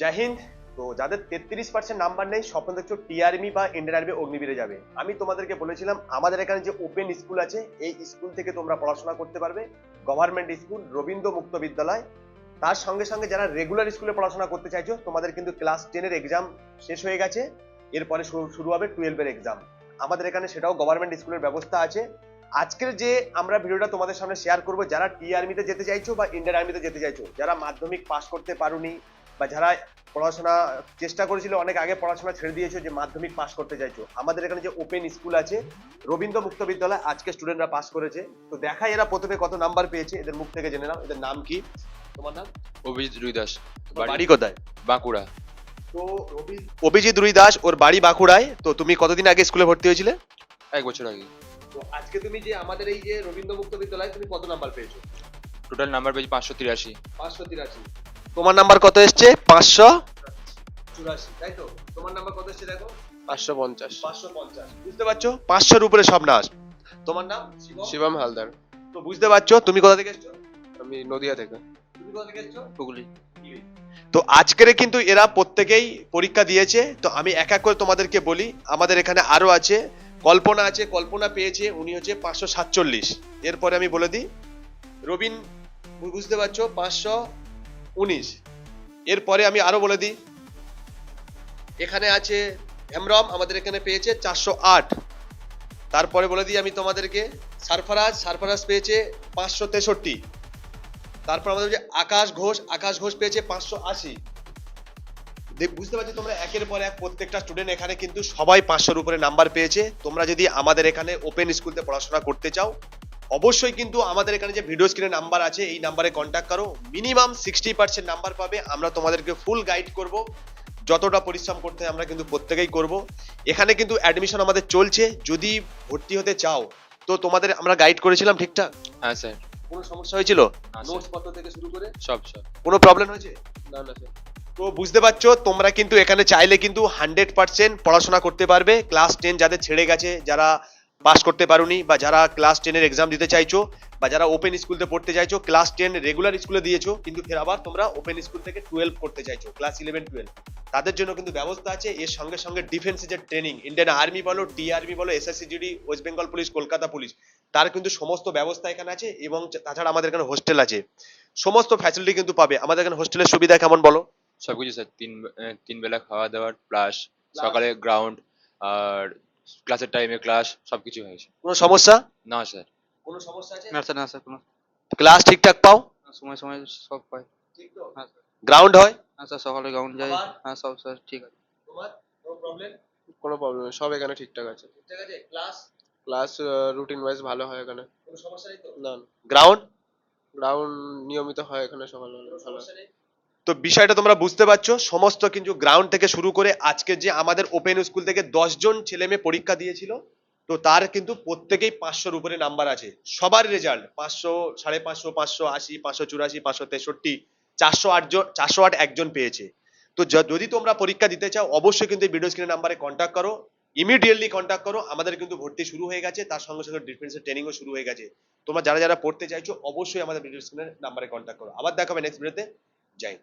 জয় হিন্দ। তো যাদের তেত্রিশ পার্সেন্ট নাম্বার নেই, স্বপ্ন দেখছ টিআরমি বা ইন্ডিয়ান আর্মি অগ্নিবীরে যাবে। আমি তোমাদেরকে বলেছিলাম, আমাদের এখানে যে ওপেন স্কুল আছে, এই স্কুল থেকে তোমরা পড়াশোনা করতে পারবে। গভর্নমেন্ট স্কুল রবীন্দ্র মুক্ত বিদ্যালয়। তার সঙ্গে সঙ্গে যারা রেগুলার স্কুলে পড়াশোনা করতে চাইছো, তোমাদের কিন্তু ক্লাস টেনের এক্সাম শেষ হয়ে গেছে। এরপরে শুরু- হবে টুয়েলভের এক্সাম আমাদের এখানে সেটাও গভর্নমেন্ট স্কুলের ব্যবস্থা আছে। আজকের যে আমরা ভিডিওটা তোমাদের সামনে শেয়ার করব, যারা টি আর্মিতে যেতে চাইছো বা ইন্ডিয়ান আর্মিতে যেতে চাইছো, যারা মাধ্যমিক পাস করতে পারোনি বা যারা পড়াশোনা চেষ্টা করেছিল অনেক আগে পড়াশোনা ছেড়ে দিয়েছ যে মাধ্যমিক পাস করতে চাইছো। আমাদের এখানে যে ওপেন স্কুল আছে রবীন্দ্র মুক্ত বিদ্যালয় আজকে স্টুডেন্টরা পাস করেছে। তো দেখা এরা প্রথমে কত নাম্বার পেয়েছে এদের মুখ থেকে জেনে নাও এদের নাম কি? তোমার নাম? অভিজিৎ রুই দাস। বাড়ি? বাড়ি কোথায়? বাঁকুড়া। তো অভিজিৎ রুই দাস ওর বাড়ি বাঁকুড়ায়। তো তুমি কতদিন আগে স্কুলে ভর্তি হয়েছিলে? এক বছর আগে। তো আজকে তুমি যে আমাদের এই যে রবীন্দ্র মুক্ত বিদ্যালয় তুমি কত নাম্বার পেয়েছ? টোটাল নাম্বার পেয়েছি পাঁচশো তিরাশি। পাঁচশো তিরাশি। তোমার নাম্বার কত এসছে? পাঁচশো? চুরাশি তাই তো? তোমার নাম্বার কত এসছে দেখো? পাঁচশো পঞ্চাশ। পাঁচশো পঞ্চাশ। বুঝতে পারছ? পাঁচশোর উপরে সব নাচ। তোমার নাম? শিবম? হালদার। তো বুঝতে পারছ? তুমি কোথা থেকে এসছো? আমি নদিয়া থেকে। তুমি কোথা থেকে এসছো? হুগলি। তো আজকের কিন্তু এরা প্রত্যেকেই পরীক্ষা দিয়েছে। তো আমি এক এক করে তোমাদেরকে বলি আমাদের এখানে আরও আছে। কল্পনা আছে কল্পনা পেয়েছে উনি হচ্ছে পাঁচশো সাতচল্লিশ। এরপরে আমি বলে দিই রবিন বুঝতে পারছ? পাঁচশো উনিশ। এরপরে আমি আরও বলে দিই। এখানে আছে হেমরম আমাদের এখানে পেয়েছে চারশো আট। তারপরে বলে দিই আমি তোমাদেরকে, সারফারাজ সারফারাজ পেয়েছে পাঁচশো তেষট্টি। তারপর আমাদের যে আকাশ ঘোষ আকাশ ঘোষ পেয়েছে পাঁচশো আশি। বুঝতে পারছি তোমরা একের পর এক প্রত্যেকটা স্টুডেন্ট এখানে কিন্তু সবাই পাঁচশোর উপরে নাম্বার পেয়েছে। তোমরা যদি আমাদের এখানে ওপেন স্কুলতে পড়াশোনা করতে চাও অবশ্যই কিন্তু আমাদের এখানে যে ভিডিও স্ক্রিনে নাম্বার আছে এই নাম্বারে কন্ট্যাক্ট করো। মিনিমাম সিক্সটি পার্সেন্ট নাম্বার পাবে। আমরা তোমাদেরকে ফুল গাইড করব। যতটা পরিশ্রম করতে হয় আমরা কিন্তু প্রত্যেকেই করব। এখানে কিন্তু অ্যাডমিশন আমাদের চলছে। যদি ভর্তি হতে চাও তো তোমাদের আমরা গাইড করেছিলাম ঠিকঠাক? হ্যাঁ স্যার কোনো সমস্যা হয়েছিল? হ্যাঁ, নোটস পত্র থেকে শুরু করে? সব সব কোনো প্রবলেম হয়েছে? না না স্যার তো বুঝতে পারছ তোমরা কিন্তু এখানে চাইলে কিন্তু হান্ড্রেড পার্সেন্ট পড়াশোনা করতে পারবে। ক্লাস টেন যাদের ছেড়ে গেছে যারা পাস করতে পারোনি, বা যারা ক্লাস টেনের এক্সাম দিতে চাইছো, বা যারা ওপেন স্কুলতে পড়তে চাইছো ক্লাস টেন রেগুলার স্কুলে দিয়েছ, কিন্তু ফের আবার তোমরা ওপেন স্কুল থেকে টুয়েলভ করতে চাইছো ক্লাস ইলেভেন টুয়েলভ তাদের জন্য কিন্তু ব্যবস্থা আছে, এর সঙ্গে সঙ্গে ডিফেন্সের যে ট্রেনিং ইন্ডিয়ান আর্মি বলো টি আর্মি বলো SSC GD West Bengal police Kolkata police তার কিন্তু সমস্ত ব্যবস্থা এখানে আছে, এবং তাছাড়া আমাদের এখানে হোস্টেল আছে। সমস্ত ফ্যাসিলিটি কিন্তু পাবে। আমাদের এখানে হোস্টেলের সুবিধা কেমন বলো? সবকিছু স্যার তিন তিন বেলা খাওয়া দাওয়ার প্লাস সকালে গ্রাউন্ড আর ক্লাসের টাইমে ক্লাস সবকিছু হয়েছে কোনো সমস্যা? না স্যার কোনো সমস্যা আছে? না স্যার না স্যার কোনো ক্লাস ঠিকঠাক পাও? সময় সময় সব পাই। ঠিক তো? হ্যাঁ গ্রাউন্ড হয়? হ্যাঁ স্যার সকালে গ্রাউন্ড যাই। হ্যাঁ সব স্যার ঠিক আছে। তোমার? কোনো প্রবলেম কোনো প্রবলেম সব এখানে ঠিকঠাক আছে। ঠিক আছে? ক্লাস ক্লাস রুটিন ওয়াইজ ভালো হয় এখানে। কোনো সমস্যা নেই তো? না গ্রাউন্ড গ্রাউন্ড নিয়মিত হয় এখানে সকালবেলা ভালো। সমস্যা নেই? তো বিষয়টা তোমরা বুঝতে পারছ। সমস্ত কিন্তু গ্রাউন্ড থেকে শুরু করে আজকে যে আমাদের ওপেন স্কুল থেকে দশ জন ছেলে মেয়ে পরীক্ষা দিয়েছিল, তো তার কিন্তু প্রত্যেকেই পাঁচশোর উপরে নাম্বার আছে। সবার রেজাল্ট পাঁচশো, সাড়ে পাঁচশো পাঁচশো আশি, পাঁচশো চুরাশি, পাঁচশো তেষট্টি, চারশো আট জন, চারশো আট একজন পেয়েছে। তো যদি তোমরা পরীক্ষা দিতে চাও, অবশ্যই কিন্তু ভিডিও স্ক্রিনের নাম্বারে কন্ট্যাক্ট করো। ইমিডিয়েটলি কন্ট্যাক্ট করো। আমাদের কিন্তু ভর্তি শুরু হয়ে গেছে, তার সঙ্গে সঙ্গে ডিফেন্সের ট্রেনিংও শুরু হয়ে গেছে। তোমরা যারা যারা পড়তে চাইছো, অবশ্যই আমাদের ভিডিও স্ক্রিনের নাম্বারে কন্ট্যাক্ট করো। আবার দেখাবে নেক্সট ভিডিওতে জয়।